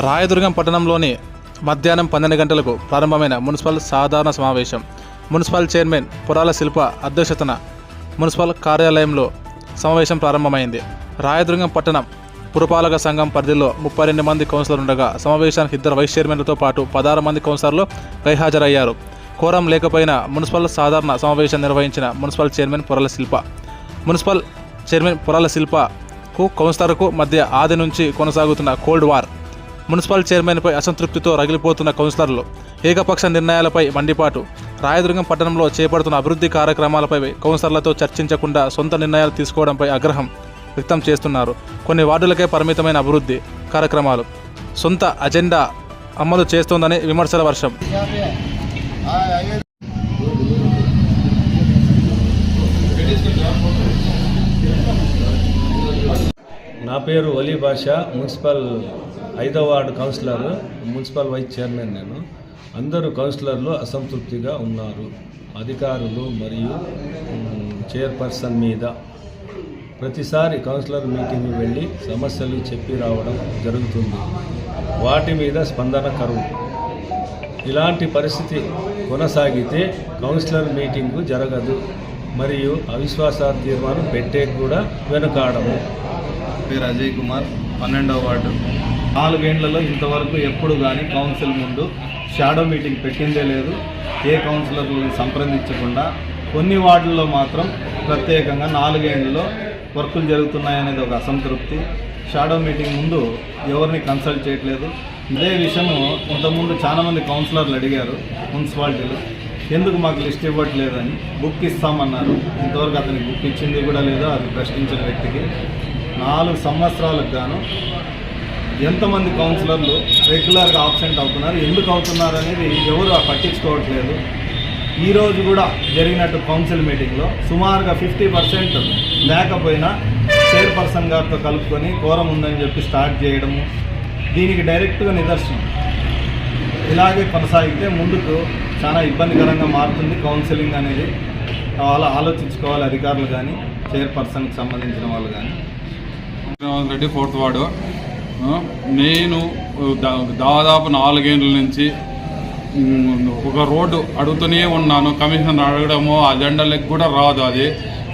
రాయదుర్గం పట్టణంలోని మధ్యాహ్నం పన్నెండు గంటలకు ప్రారంభమైన మున్సిపల్ సాధారణ సమావేశం. మున్సిపల్ చైర్మన్ పురాల శిల్ప అధ్యక్షతన మున్సిపల్ కార్యాలయంలో సమావేశం ప్రారంభమైంది. రాయదుర్గం పట్టణం పురపాలక సంఘం పరిధిలో ముప్పై రెండు మంది కౌన్సిలర్ ఉండగా సమావేశానికి ఇద్దరు వైస్ చైర్మన్లతో పాటు పదహారు మంది కౌన్సిలర్లు గైహాజరయ్యారు కోరం లేకపోయినా మున్సిపల్ సాధారణ సమావేశం నిర్వహించిన municipal chairman Purala Shilpa municipal chairman Purala శిల్పకు కౌన్సిలర్కు మధ్య ఆది నుంచి కొనసాగుతున్న కోల్డ్ వార్ మున్సిపల్ చైర్మన్పై అసంతృప్తితో రగిలిపోతున్న కౌన్సిలర్లు ఏకపక్ష నిర్ణయాలపై మండిపాటు. రాయదుర్గం పట్టణంలో చేపడుతున్న అభివృద్ధి కార్యక్రమాలపై కౌన్సిలర్లతో చర్చించకుండా సొంత నిర్ణయాలు తీసుకోవడంపై ఆగ్రహం వ్యక్తం చేస్తున్నారు. కొన్ని వార్డులకే పరిమితమైన అభివృద్ధి కార్యక్రమాలు. సొంత అజెండా అమలు చేస్తోందని విమర్శల వర్షం. నా పేరు వలీ బాషా మున్సిపల్ ఐదో ward councillor municipal vice chairman నేను. అందరూ కౌన్సిలర్లు అసంతృప్తిగా ఉన్నారు. అధికారులు మరియు చైర్పర్సన్ మీద. ప్రతిసారి కౌన్సిలర్ మీటింగ్ వెళ్ళి సమస్యలు చెప్పి రావడం జరుగుతుంది. వాటి మీద స్పందన కరువు. ఇలాంటి పరిస్థితి కొనసాగితే కౌన్సిలర్ మీటింగు జరగదు. మరియు అవిశ్వాస తీర్మానం పెట్టే కూడా వెనుకాడము. పేరు అజయ్ కుమార్ పన్నెండవ వార్డు. నాలుగేండ్లలో ఇంతవరకు ఎప్పుడు కానీ కౌన్సిల్ ముందు షాడో మీటింగ్ పెట్టిందే లేదు. ఏ కౌన్సిలర్లను సంప్రదించకుండా కొన్ని వార్డుల్లో మాత్రం ప్రత్యేకంగా నాలుగేండ్లలో వర్కులు జరుగుతున్నాయనేది ఒక అసంతృప్తి. షాడో మీటింగ్ ముందు ఎవరిని కన్సల్ట్ చేయట్లేదు. ఇదే విషయము ఇంతకుముందు చాలామంది కౌన్సిలర్లు అడిగారు మున్సిపాలిటీలు. ఎందుకు మాకు లిస్ట్ ఇవ్వట్లేదని బుక్ ఇస్తామన్నారు. ఇంతవరకు అతనికి బుక్ ఇచ్చింది కూడా లేదో అది ప్రశ్నించిన వ్యక్తికి. నాలుగు సంవత్సరాలకు గాను ఎంతమంది కౌన్సిలర్లు రెగ్యులర్గా ఆబ్సెంట్ అవుతున్నారు ఎందుకు అవుతున్నారు అనేది ఎవరు పట్టించుకోవట్లేదు. ఈరోజు కూడా జరిగినట్టు కౌన్సిల్ మీటింగ్లో సుమారుగా ఫిఫ్టీ పర్సెంట్ లేకపోయినా చైర్పర్సన్ గారితో కలుపుకొని కోరం ఉందని చెప్పి స్టార్ట్ చేయడము దీనికి డైరెక్ట్గా నిదర్శనం. ఇలాగే కొనసాగితే ముందుకు చాలా ఇబ్బందికరంగా మారుతుంది కౌన్సిలింగ్ అనేది. అలా ఆలోచించుకోవాలి అధికారులు కానీ చైర్పర్సన్కి సంబంధించిన వాళ్ళు కానీ. రెడ్డి ఫోర్త్ వార్డు నేను దాదాపు నాలుగేండ్ల నుంచి ఒక రోడ్డు అడుగుతూనే ఉన్నాను. కమిషన్ అడగడము అజెండాలకు కూడా రాదు అది.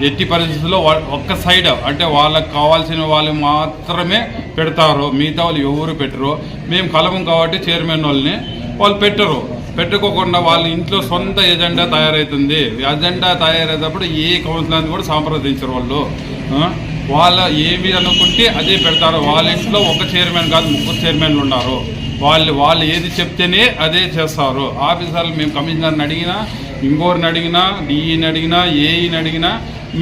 ఎట్టి పరిస్థితుల్లో ఒక్క సైడ్ అంటే వాళ్ళకి కావాల్సిన వాళ్ళు మాత్రమే పెడతారు. మిగతా వాళ్ళు ఎవరు పెట్టరు. మేము కలవం కాబట్టి చైర్మన్ వాళ్ళని వాళ్ళు పెట్టరు. పెట్టుకోకుండా వాళ్ళ ఇంట్లో సొంత ఎజెండా తయారవుతుంది ఎజెండా తయారయ్యేటప్పుడు ఏ కౌన్సిలర్ని కూడా సంప్రదించరు వాళ్ళు. వాళ్ళ ఏమి అనుకుంటే అదే పెడతారు. వాళ్ళ ఇంట్లో ఒక చైర్మన్ కాదు ముగ్గురు చైర్మన్లు ఉన్నారు. వాళ్ళు వాళ్ళు ఏది చెప్తేనే అదే చేస్తారు. ఆఫీసర్లు మేము కమిషనర్ని అడిగినా ఇంకోరిని అడిగినా డిఈని అడిగినా ఏఈని అడిగినా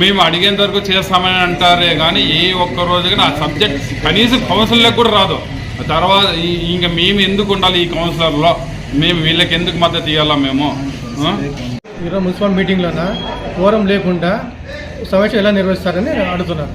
మేము అడిగేంత వరకు చేస్తామని అంటారే కానీ ఏ ఒక్క రోజు కానీ ఆ సబ్జెక్ట్ కనీసం కౌన్సిలర్లకు కూడా రాదు. తర్వాత ఇంకా మేము ఎందుకు ఉండాలి ఈ కౌన్సిలర్లో? మేము వీళ్ళకి ఎందుకు మద్దతు ఇవ్వాలా మేము? ఈరోజు మున్సిపల్ మీటింగ్లోన? కోరం లేకుండా సమస్య ఎలా నిర్వహిస్తారని అడుగుతున్నాను